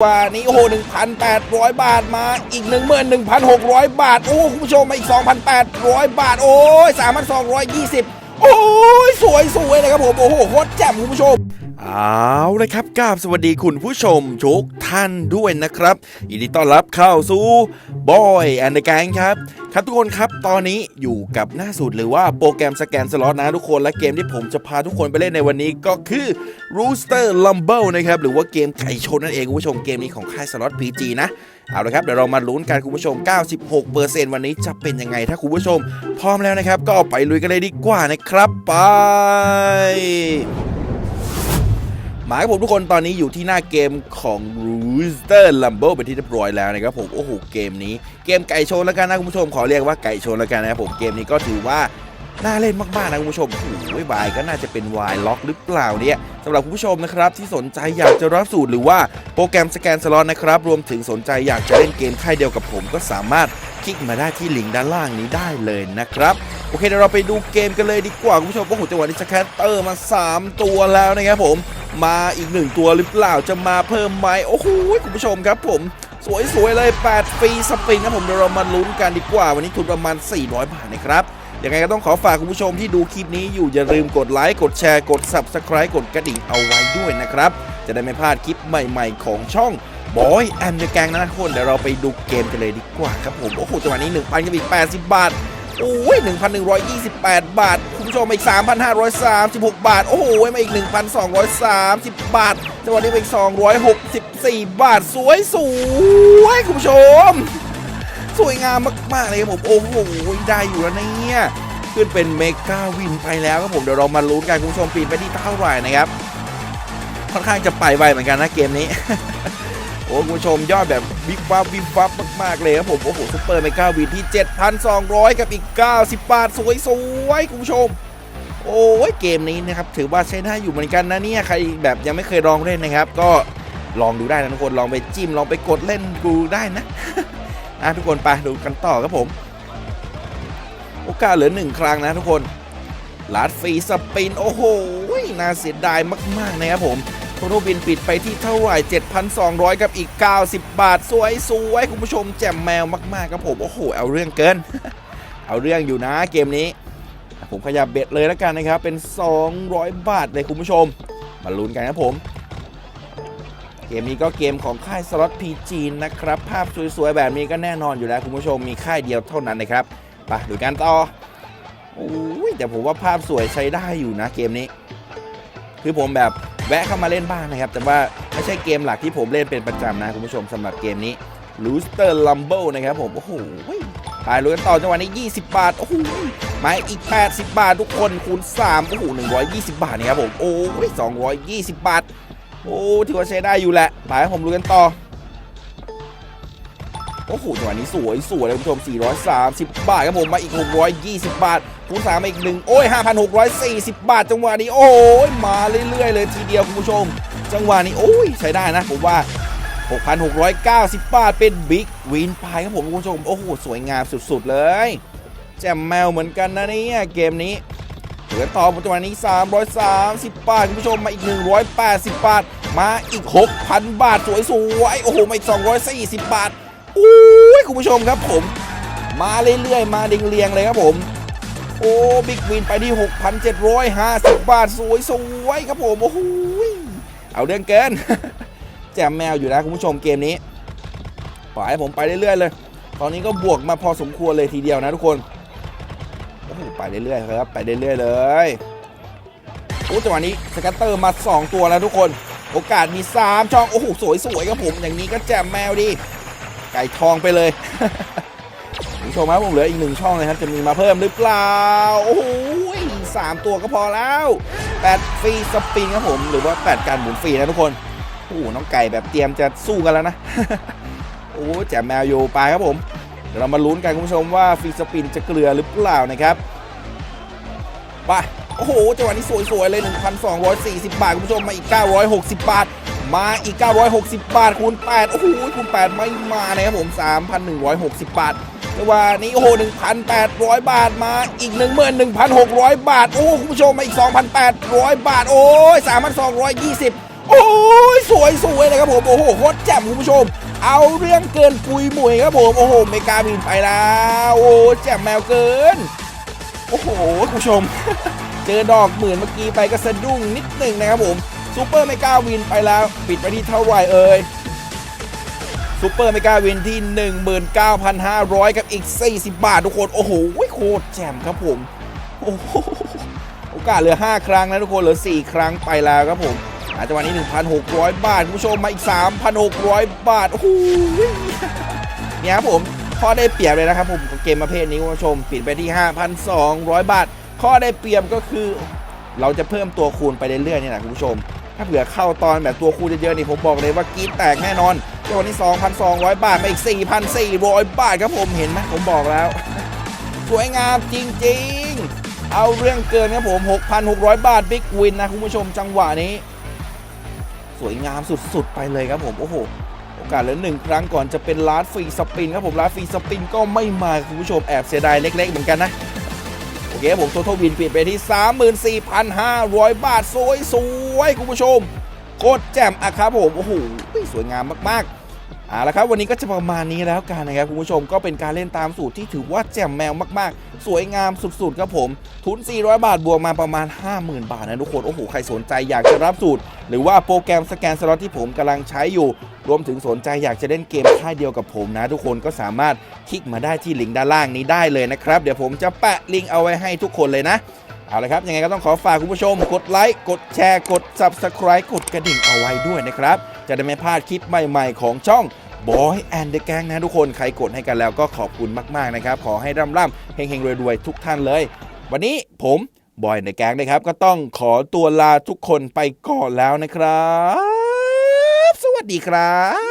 ว่านี้โอ้โห1,800 บาทมาอีก 11,600 บาท โอ้คุณผู้ชมมาอีก 2,800 บาท โอ้ย3,220 โอ้ย สวยสวยเลยครับผม โอ้โหโคตรแจ่มคุณผู้ชม เอาเลยครับกราบสวัสดีคุณผู้ชมทุกท่านด้วยนะครับยินดีต้อนรับเข้าสู่บอยแอนด์แกงครับ ครับทุกคนครับตอนนี้อยู่กับหน้าสุดหรือว่าโปรแกรมสแกนสล็อตนะทุกคนและเกมที่ผมจะพาทุกคนไปเล่นในวันนี้ก็คือ Rooster Rumble นะครับหรือว่าเกมไก่ชนนั่นเองคุณผู้ชมเกมนี้ของค่ายสล็อต PG นะเอาละครับเดี๋ยวเรามาลุ้นกันคุณผู้ชม 96%วันนี้จะเป็นยังไงถ้าคุณผู้ชม พร้อมแล้วนะครับ ก็ไปลุยกันเลยดีกว่านะครับไป หมายผมทุกคนตอนนี้อยู่ที่หน้าเกมของ Rooster Rumble เป็นที่เรียบร้อยแล้วนะครับผม โอ้โห เกมนี้ เกมไก่ชนแล้วกันนะคุณผู้ชม ขอเรียกว่าไก่ชนแล้วกันนะครับผม เกมนี้ก็ถือว่า น่าเล่นมากๆนะคุณผู้ชมโอ้ยวายก็น่าจะเป็นวายล็อกหรือเปล่าเนี่ยสำหรับคุณผู้ชมนะครับที่สนใจอยากจะรับสูตรหรือว่าโปรแกรมสแกนสล็อตนะครับ รวมถึงสนใจอยากจะเล่นเกมค่ายเดียวกับผมก็สามารถคลิกมาได้ที่ลิงก์ด้านล่างนี้ได้เลยนะครับโอเคเดี๋ยวเราไปดูเกมกันเลยดีกว่าคุณผู้ชมโอ้โหจังหวะนี้สแคตเตอร์มา 3 ตัวแล้วนะครับผม มาอีก1ตัวหรือเปล่าจะมาเพิ่มไหมโอ้โหคุณผู้ชมครับผมสวยๆเลย 8 ฟรีสปริงนะผมเดี๋ยวเรามาลุ้นกันดีกว่า วันนี้ทุนประมาณ 400 บาทนะครับยังไงก็ต้องขอฝากคุณผู้ชมที่ดูคลิปนี้อยู่อย่าลืมกดไลค์กดแชร์กด Subscribe กดกระดิ่งเอาไว้ด้วยนะครับ จะได้ไม่พลาดคลิปใหม่ๆของช่องบอยแอมเดอะแกงนะทุกคนเดี๋ยวเราไปดูเกมกันเลยดีกว่าครับผมโอ้โหจังหวะนี้1,000กับอีก 80 บาท โอ้ย 1,128 บาท คุณผู้ชมมาอีก 3,536 บาท โอ้โหมาอีก 1,230 บาทจังหวะนี้มาอีก 264 บาท สวยสวยคุณผู้ชม สวยงามมาก ๆ เลยครับผม โอ้โห ได้อยู่แล้วเนี่ย ขึ้นเป็นเมกาวินไปแล้วครับผม เดี๋ยวเรามาลุ้นกันคุณผู้ชมปีนไปที่เท่าไหร่นะครับ ค่อนข้างจะไปไวเหมือนกันนะเกมนี้ โอ้คุณผู้ชมยอดแบบวิบวับวิบวับมากๆเลยครับผม โอ้โหซุปเปอร์เมกาวินที่ 7,200 กับอีก 90 บาท สวยๆ คุณผู้ชม โอ้ยเกมนี้นะครับ ถือว่าใช้ได้อยู่เหมือนกันนะเนี่ย ใครแบบยังไม่เคยลองเล่นนะครับ ก็ลองดูได้นะทุกคนลองไปจิ้มลองไปกดเล่นดูได้นะอะทุกคนไปดูกันต่อครับผม โอกาสเหลือหนึ่งครั้งนะทุกคนลาดฟรีสปิน โอ้โหน่าเสียดายมากๆนะครับผม โทโทบินปิดไปที่เท่าไหร่ 7,200 กับอีก 90 บาท สวยสวยคุณผู้ชมแจ่มแมวมาก ๆ ครับผม โอ้โห เอาเรื่องเกิน เอาเรื่องอยู่นะเกมนี้ ผมขยับเบ็ดเลยแล้วกันนะครับ เป็น 200 บาทเลยคุณผู้ชม มาลุ้นกันครับผม เกมนี้ก็เกมของค่ายสล็อตพีจีนะครับ ภาพสวย ๆ แบบนี้ก็แน่นอนอยู่แล้วคุณผู้ชมมีค่ายเดียวเท่านั้นนะครับไปดูกันต่อโอ้ยแต่ผมว่าภาพสวยใช้ได้อยู่นะเกมนี้ คือผมแบบ แวะเข้ามาเล่นบ้างนะครับ แต่ว่าไม่ใช่เกมหลักที่ผมเล่นเป็นประจำนะคุณผู้ชมสำหรับเกมนี้ Rooster Rumble นะครับผม โอ้โหทายรู้กันต่อจังหวะนี้ 20 บาท โอ้โหมาอีก 80 บาททุกคนคูณ 3 โอ้โห 120 บาทนะครับผม โอ้ย220 บาท โอ้ถือว่าใช้ได้อยู่แหละไปให้ผมดูกันต่อ โอ้โหจังหวะนี้สวยสวยเลยคุณผู้ชม 430 บาทครับผมมาอีก 620 บาทคูณ3มาอีกหนึ่งโอ้ย 5,640 บาท จังหวะนี้ โอ้ยมาเรื่อยๆ เลยทีเดียวคุณผู้ชม จังหวะนี้โอ้ยใช้ได้นะผมว่า 6,690 บาทเป็นบิ๊กวินไปครับผมคุณผู้ชม โอ้โหสวยงามสุดๆเลยแจ่มแมวเหมือนกันนะเนี่ยเกมนี้เหลือต่อจังหวะนี้ 330 บาท คุณผู้ชมมาอีก 180 บาท มาอีก 6,000 บาท สวยๆ โอ้โห มาอีก 240 บาท อุ้ยคุณผู้ชมครับผม มาเรื่อยๆ มาเรียงๆเลยครับผม โอ้บิ๊กวินไปที่ 6,750 บาทสวยๆครับผมโอ้โหเอาเรื่องเกิน แจมแมวอยู่นะคุณผู้ชมเกมนี้ปล่อยให้ผมไปเรื่อยๆเลย ตอนนี้ก็บวกมาพอสมควรเลยทีเดียวนะทุกคนโอ้โหไปเรื่อยๆครับ ไปเรื่อยๆเลยโอ้จังหวะนี้สกัตเตอร์มา 2 ตัวแล้วทุกคน โอกาสมี 3 ช่อง โอ้โห สวยๆครับผม อย่างนี้ก็แจมแมวดี ไก่ทองไปเลยคุณผู้ชมครับผมเหลืออีกหนึ่งช่องเลยครับจะมีมาเพิ่มหรือเปล่า โอ้โหสามตัวก็พอแล้วแปดฟรีสปินครับผม หรือว่าแปดการหมุนฟรีนะทุกคนโอ้โหน้องไก่แบบเตรียมจะสู้กันแล้วนะ โอ้แจมแมวโยไปครับผมเดี๋ยวเรามาลุ้นกันคุณผู้ชมว่าฟรีสปินจะเกลือหรือเปล่านะครับไปโอ้โหจังหวะนี้สวยๆเลย 1,240 บาท คุณผู้ชมมาอีก 960 บาท มาอีก 960 บาทคูณ8โอ้โหคูณ8 ไม่มานะครับผม 3,160 บาทจังหวะนี้โอ้โห 1,800 บาทมาอีก 11,600 บาท โอ้คุณผู้ชมมาอีก 2,800 บาท โอ้ย 3,220 โอ้ย สวยสวยเลยครับผม โอ้โหโคตรแจ่มคุณผู้ชม เอาเรื่องเกินปุยหมวยครับผม โอ้โหเมกาบินไปแล้ว โอ้แจ่มแมวเกิน โอ้โหคุณผู้ชม เจอดอกหมื่นเมื่อกี้ไปก็สะดุ้งนิดหนึ่งนะครับผม ซูเปอร์เมกาวินไปแล้ว ปิดไปที่เท่าไหร่เอ่ยซูเปอร์เมกาวินที่ 19,500กับอีก 40 บาททุกคน โอ้โหโคตรแจ่มครับผมโอ้โหโอกาสเหลือ 5 ครั้งนะทุกคน เหลือ 4 ครั้งไปแล้วครับผมอาจังหวะนี้ 1,600 บาทคุณผู้ชมมาอีก 3,600 บาท โอ้โหเนี่ยครับผมข้อได้เปรียบเลยนะครับผมเกมประเภทนี้คุณผู้ชม ปิดไปที่ 5,200 บาท ข้อได้เปรียบก็คือ เราจะเพิ่มตัวคูณไปเรื่อยๆนี่แหละคุณผู้ชม ถ้าเผื่อเข้าตอนแบบตัวคูเยอะๆนี่ผมบอกเลยว่ากีดแตกแน่นอนจังหวะนี้ 2,200 บาทมาอีก 4,400 บาทครับผมเห็นไหมผมบอกแล้ว สวยงามจริงๆ เอาเรื่องเกินครับผม 6,600 บาทบิ๊กวินนะคุณผู้ชมจังหวะนี้ สวยงามสุดๆ ไปเลยครับผมโอ้โหโอกาสเหลือหนึ่งครั้งก่อนจะเป็นลาสฟรีสปินครับผมลาสฟรีสปินก็ไม่มาคุณผู้ชมแอบเสียดายเล็ก ๆ เหมือนกันนะ เคผมโททวินเปลี่ยนไปที่ 34,500 บาท สวยสวยๆคุณผู้ชมโคตรแจ่มอะครับผมโอ้โหสวยงามมากๆเอาละครับวันนี้ก็จะประมาณนี้แล้วกันนะครับคุณผู้ชมก็เป็นการเล่นตามสูตรที่ถือว่าแจ่มแมวมากๆ สวยงามสุดๆครับผม ทุน 400 บาทบวกมาประมาณ 50,000 บาทนะทุกคนโอ้โหใครสนใจอยากจะรับสูตร หรือว่าโปรแกรมสแกนสล็อตที่ผมกำลังใช้อยู่ รวมถึงสนใจอยากจะเล่นเกมค่ายเดียวกับผมนะ ทุกคนก็สามารถคลิกมาได้ที่ลิงก์ด้านล่างนี้ได้เลยนะครับ เดี๋ยวผมจะแปะลิงก์เอาไว้ให้ทุกคนเลยนะเอาละครับ ยังไงก็ต้องขอฝากคุณผู้ชม กดไลค์ กดแชร์ กด Subscribe กดกระดิ่งเอาไว้ด้วยนะครับ จะได้ไม่พลาดคลิปใหม่ๆของช่อง Boy and the Gang นะทุกคน ใครกดให้กันแล้วก็ขอบคุณมากๆนะครับ ขอให้ร่ำๆเฮงๆรวยๆ ทุกท่านเลย วันนี้ผม บอยในแก๊งนะครับ ก็ต้องขอตัวลาทุกคนไปก่อนแล้วนะครับ สวัสดีครับ